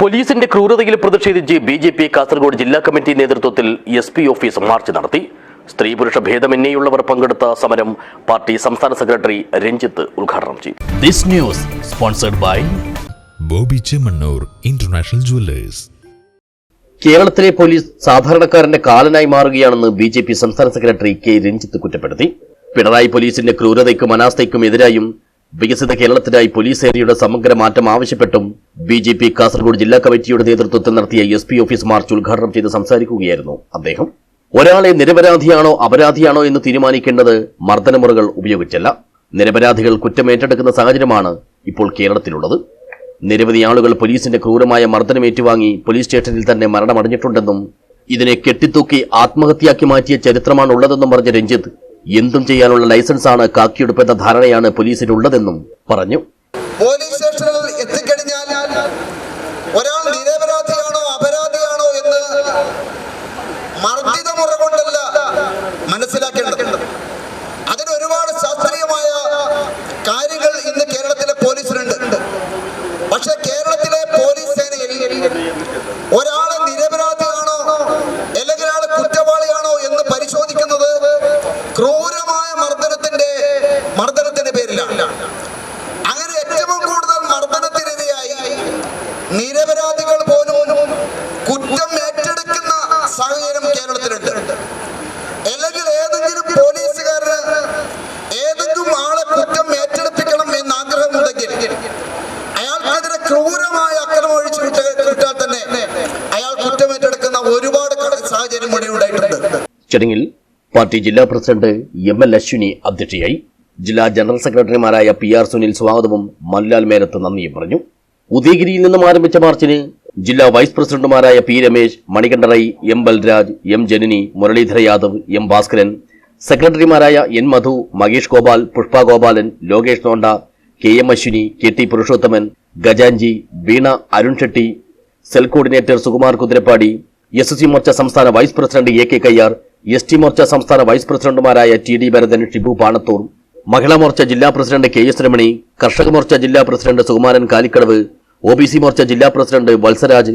പോലീസിന്റെ ക്രൂരതയിൽ പ്രതിഷേധിച്ച് B J P Kasaragod ജില്ലാ കമ്മിറ്റി നേതൃത്വത്തിൽ എസ് പി ഓഫീസ് മാർച്ച് നടത്തി. സ്ത്രീ പുരുഷ ഭേദമന്യേയുള്ളവർ പങ്കെടുത്ത സമരം പാർട്ടി സംസ്ഥാന സെക്രട്ടറി രഞ്ജിത്ത് ഉദ്ഘാടനം ചെയ്തു ബോബി ചെമ്മണ്ണൂർ ഇന്റർനാഷണൽ ജുവല്ലേഴ്സ്. കേരളത്തിലെ പോലീസ് സാധാരണക്കാരന്റെ കാലനായി മാറുകയാണെന്ന് ബി ജെ പി സംസ്ഥാന സെക്രട്ടറി കെ രഞ്ജിത്ത് കുറ്റപ്പെടുത്തി. പിണറായി പോലീസിന്റെ ക്രൂരതയ്ക്കും അനാസ്ഥയ്ക്കും എതിരായും വികസിത കേരളത്തിനായി പോലീസ് ഏരിയയുടെ സമഗ്ര മാറ്റം ആവശ്യപ്പെട്ടും ബി ജെ പി കാസർഗോഡ് ജില്ലാ കമ്മിറ്റിയുടെ നേതൃത്വത്തിൽ നടത്തിയ എസ് പി ഓഫീസ് മാർച്ച് ഉദ്ഘാടനം ചെയ്ത് സംസാരിക്കുകയായിരുന്നു അദ്ദേഹം. ഒരാളെ നിരപരാധിയാണോ അപരാധിയാണോ എന്ന് തീരുമാനിക്കേണ്ടത് മർദ്ദനമുറകൾ ഉപയോഗിച്ചല്ല. നിരപരാധികൾ കുറ്റമേറ്റെടുക്കുന്ന സാഹചര്യമാണ് ഇപ്പോൾ കേരളത്തിലുള്ളത്. നിരവധി ആളുകൾ പോലീസിന്റെ ക്രൂരമായ മർദ്ദനം ഏറ്റുവാങ്ങി പോലീസ് സ്റ്റേഷനിൽ തന്നെ മരണമടഞ്ഞിട്ടുണ്ടെന്നും ഇതിനെ കെട്ടിത്തൂക്കി ആത്മഹത്യയാക്കി മാറ്റിയ ചരിത്രമാണ് ഉള്ളതെന്നും പറഞ്ഞ രഞ്ജിത്ത് എന്തും ചെയ്യാനുള്ള ലൈസൻസാണ് കാക്കിയെടുപ്പെന്ന ധാരണയാണ് പോലീസിനുള്ളതെന്നും പറഞ്ഞു. പോലീസ് സ്റ്റേഷനിൽ ഒരാൾ നിരപരാധികൾ പോലും കുറ്റം ഏറ്റെടുക്കുന്ന സാഹചര്യം കേരളത്തിലുണ്ട്. അല്ലെങ്കിൽ ഏതെങ്കിലും പോലീസുകാരന് ഏതെങ്കിലും ആളെ കുറ്റം ഏറ്റെടുപ്പിക്കണം എന്ന് ആഗ്രഹമുണ്ടെങ്കിൽ അയാൾക്കെതിരെ ക്രൂരമായ അക്രമം ഒഴിച്ചു വിട്ട വിട്ടാൽ തന്നെ അയാൾ കുറ്റം ഏറ്റെടുക്കുന്ന ഒരുപാട് സാഹചര്യം ഇവിടെ ഉണ്ടായിട്ടുണ്ട്. ചടങ്ങിൽ പാർട്ടി ജില്ലാ പ്രസിഡന്റ് എം എൽ അശ്വിനി അധ്യക്ഷയായി ജില്ലാ ജനറൽ സെക്രട്ടറിമാരായ പി ആർ സുനിൽ സ്വാഗതവും മൻലാൽ മേരത്ത് നന്ദിയും പറഞ്ഞു. ഉദയഗിരിയിൽ നിന്നും ആരംഭിച്ച മാർച്ചിന് ജില്ലാ വൈസ് പ്രസിഡന്റുമാരായ P Ramesh Manikantarai M Balraj M Janani Muralidhara Yadav M Bhaskaran സെക്രട്ടറിമാരായ N Madhu Mahesh Gopal Pushpa Gopalan Lokesh Nonda K M Ashwini K T Purushothaman Gajanji Veena Arun Shetty cell coordinator Sukumar Kuthirappadi S C Morcha സംസ്ഥാന vice president A K Kayyar S T Morcha സംസ്ഥാന vice പ്രസിഡന്റുമാരായ T D Bharathan Shibu Panathur Mahila Morcha ജില്ലാ president K S Ramani Karshaka Morcha ജില്ലാ president Sukumaran Kalikkadavu O B C Morcha ജില്ലാ president Valsaraj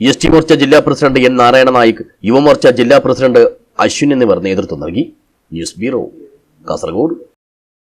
S T Morcha ജില്ലാ president N Narayana Naik Yuva Morcha ജില്ലാ president Ashwin എന്നിവർ നേതൃത്വം നൽകി. News bureau Kasaragod.